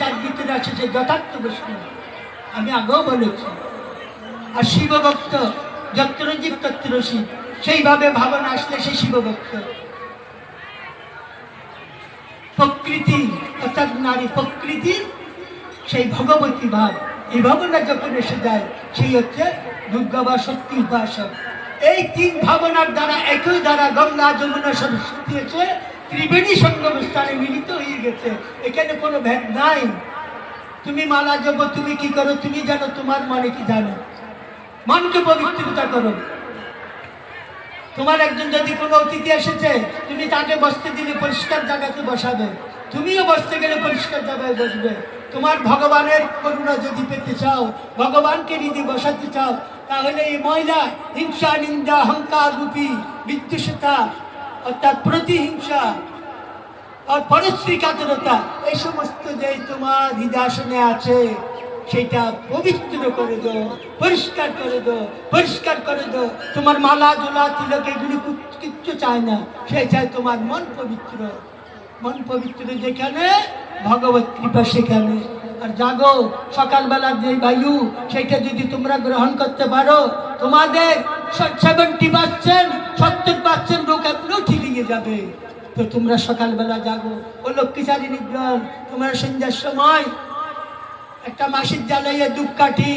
যার ভিতরে আছে সে যথার্থ বৈষ্ণব। আমি আগেও বলেছি, আর শিবভক্ত যত্রজিৎ তত্র সেইভাবে ভাবনা আসলে সে শিবভক্ত। প্রকৃতি অর্থাৎ নারী প্রকৃতির সেই ভগবতী ভাব। এই ভাবনা যখন এসে যায়, সেই হচ্ছে দুর্গা বা শক্তি উপাসক। এই তিন ভাবনার দ্বারা, একই দ্বারা গঙ্গা যমুনা সরস্বতী এসে ত্রিবেণী স্থানে মিলিত হয়ে গেছে। এখানে কোনো ভেদ নাই। তুমি মালা জপ, তুমি কি করো, তুমি জানো, তোমার মনে কি জানো। মনকে পবিত্রতা করো। তোমার একজন যদি কোনো অতিথি এসেছে, তুমি তাকে বসতে দিলে পরিষ্কার জায়গাতে বসাবে। তুমিও বসতে গেলে পরিষ্কার জায়গায় বসবে। তোমার ভগবানের করুণা যদি পেতে চাও, ভগবানকে যদি বসাতে চাও, তাহলে এই ময়লা, হিংসা, নিন্দা, অহংকার রূপী বিদ্বেষতা অর্থাৎ প্রতিহিংসা আর পরশ্রী কাতরতা এই সমস্ত যে তোমার হৃদয়াসনে আছে, সেটা পবিত্র করে দাও পরিষ্কার করে দাও পরিষ্কার করে দাও তোমার মালা জোলা তিলক এগুলি কিচ্ছু চায় না সে চায় তোমার মন পবিত্র। মন পবিত্র যেখানে, ভগবত কৃপা সেখানে। আর জাগো, সকালবেলার যে বায়ু, সেটা যদি তোমরা গ্রহণ করতে পারো, তোমাদের সেভেন্টি পার্সেন্ট সত্তর পার্সেন্ট রোগ এমনও ঠিক হয়ে যাবে। তো তোমরা সকালবেলা জাগো। ও লক্ষ্মীচারী নিগ্রহ তোমরা সন্ধ্যার সময় একটা মাসির জ্বালাইয়ে দুধ কাঠি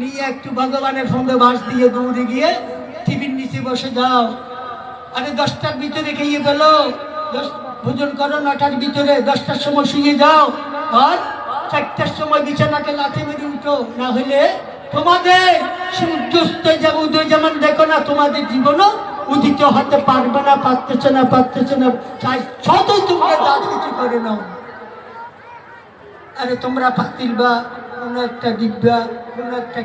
নিয়ে একটু ভগবানের সঙ্গে বাস দিয়ে দৌড়ে গিয়ে টিভির নিচে বসে যাও। আরে দশটার ভিতরে খেয়ে দশ ভোজন করো, নটার ভিতরে দশটার সময় শুয়ে যাও। আর চারটার সময় বিছানাকে লাথি মেরে উঠো। না হলে তোমাদের যেমন দেখো না, তোমাদের জীবনও উদিত হতে পারবে না, পারতেছে না পারতেছে না। করে নাও। আরে তোমরা বা কোনো একটা ডিব্বা, কোনো একটা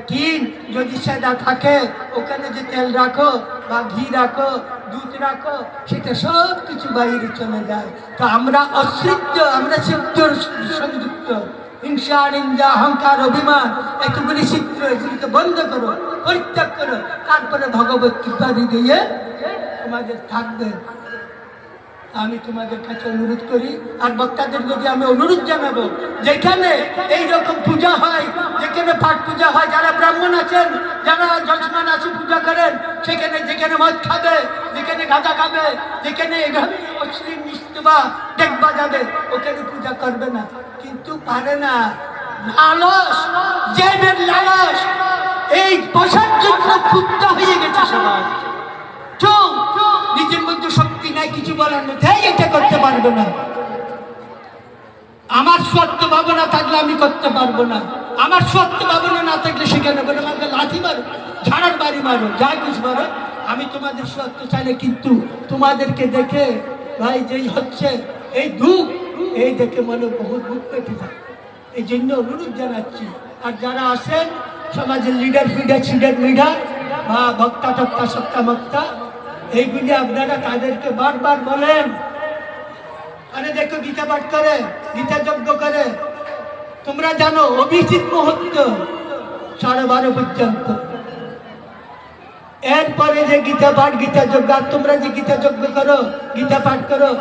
যদি সেটা থাকে, ওখানে যে তেল রাখো বা ঘি রাখো, দুধ রাখো, সেটা সব কিছু বাইরে চলে যায়। তো আমরা অসৃদ্ধ, আমরা সিদ্ধ সংযুক্ত হিংসা নিন্দা, অহংকার, অভিমান, এতগুলি চিত্র এগুলিকে বন্ধ করো, পরিত্যাগ করো। তারপরে ভগবত কৃপা দিয়ে তোমাদের থাকবে। আমি তোমাদের কাছে অনুরোধ করি, আর বক্তাদের যদি আমি অনুরোধ জানাব, যেখানে এই রকম পূজা হয়, যেখানে পাঠ পূজা হয়, যারা ব্রাহ্মণ আছেন, যারা যজমান আছে, পূজা করেন, সেখানে, যেখানে মদ খাবে, যেখানে গাঁজা খাবে, যেখানে অশ্লীল মিষ্টবা ডেক বাজাবে, ওখানে পূজা করবে না। কিন্তু পারে না। লালস জেনের লালস, এই বসার জন্য ক্ষুব্ধ হয়ে গেছে সবাই। চুপ, নিজের মধ্যে শক্তি নাই, কিছু বলার মধ্যে এটা করতে পারবে না। আমার সত্য ভাবনা থাকলে আমি করতে পারব না। আমার সত্য ভাবনা না থাকলে সেখানে বলে আমাকে লাঠি মারো, ঝাড়ার বাড়ি মারো, যা কিছু মারো। আমি তোমাদের সত্য চাইলে কিন্তু তোমাদেরকে দেখে, ভাই, যেই হচ্ছে, এই দুঃখ এই দেখে মনে বহুত বুক পেটে যায় এই জন্য অনুরোধ জানাচ্ছি, আর যারা আসেন সমাজের লিডার ফিডার সিডার মিডার বা বক্তা, টক্তা সত্তা মক্তা, এইগুলি আপনারা তাদেরকে বারবার বলেন। আরে দেখো, গীতা পাঠ করে, গীতা যজ্ঞ করে। তোমরা জানো, অভিজিৎ মুহূর্ত সাড়ে বারো পর্যন্ত। এরপরে যে গীতা পাঠ, গীতা যজ্ঞ, আর তোমরা যে গীতা যজ্ঞ করো, গীতা পাঠ করো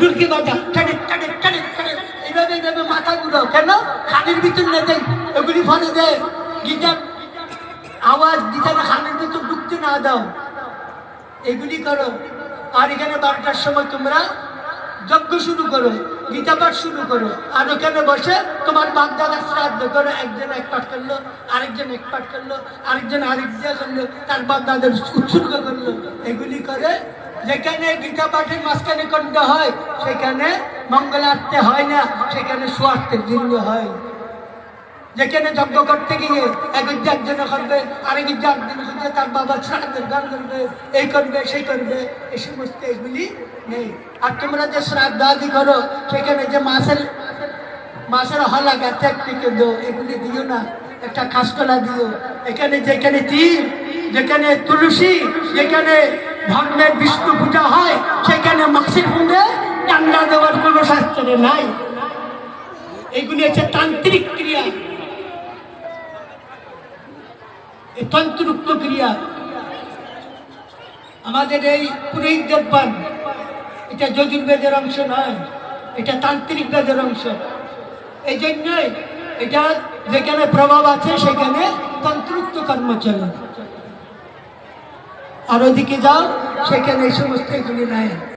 দুর্কি বাজা টানে টানে টানে টানে এইভাবে এইভাবে মাথা গুলো কেন? খানের ভিতর নেতে এগুলি ফলে দেয় গীতার আওয়াজ গীতার খানের ভিতর ঢুকতে না দাও। এগুলি করো। আর এখানে বারোটার সময় তোমরা যজ্ঞ শুরু করো, গীতা পাঠ শুরু করো। আর ওখানে বসে তোমার বাপ শ্রাদ্ধ করো। একজন এক পাঠ করল, আরেকজন এক পাঠ করল, আরেকজন আরেক করল, তার বাপ দাদার উৎসর্গ করল। এগুলি করে যেখানে গীতা পাঠের মাঝখানে কণ্ঠ হয়, সেখানে মঙ্গলার্থে হয় না, সেখানে সুয়ার্থের জন্য হয়। যেখানে যজ্ঞ করতে গিয়ে একজন একজনে করবে, আরেক একজন করবে, তার বাবা শ্রাদ্ধের গান করবে, এই করবে, সেই করবে এই সমস্ত এগুলি নেই। আর তোমরা যে শ্রাদ্ধ আদি করো, সেখানে যে মাছের মাছের হলা গাছে থেকে দো এগুলি দিও না, একটা কাঁচকলা দিও। এখানে যেখানে তীর, যেখানে তুলসী, যেখানে ধর্মের বিষ্ণু পূজা হয়, সেখানে মাছের ফুঁড়ে টান্ডা দেওয়ার কোনো শাস্ত্রে নাই। এগুলি হচ্ছে তান্ত্রিক ক্রিয়া। তন্ত্রুক্ত ক্রিয়া। আমাদের এই পুরোহিত দেববান এটা যজুর্বেদের অংশ নয়, এটা তান্ত্রিক বেদের অংশ। এই জন্যই এটা যেখানে প্রভাব আছে, সেখানে তন্ত্রুক্ত কর্ম চলে। আর ওদিকে যাও সেখানে এই সমস্ত এগুলি নাই।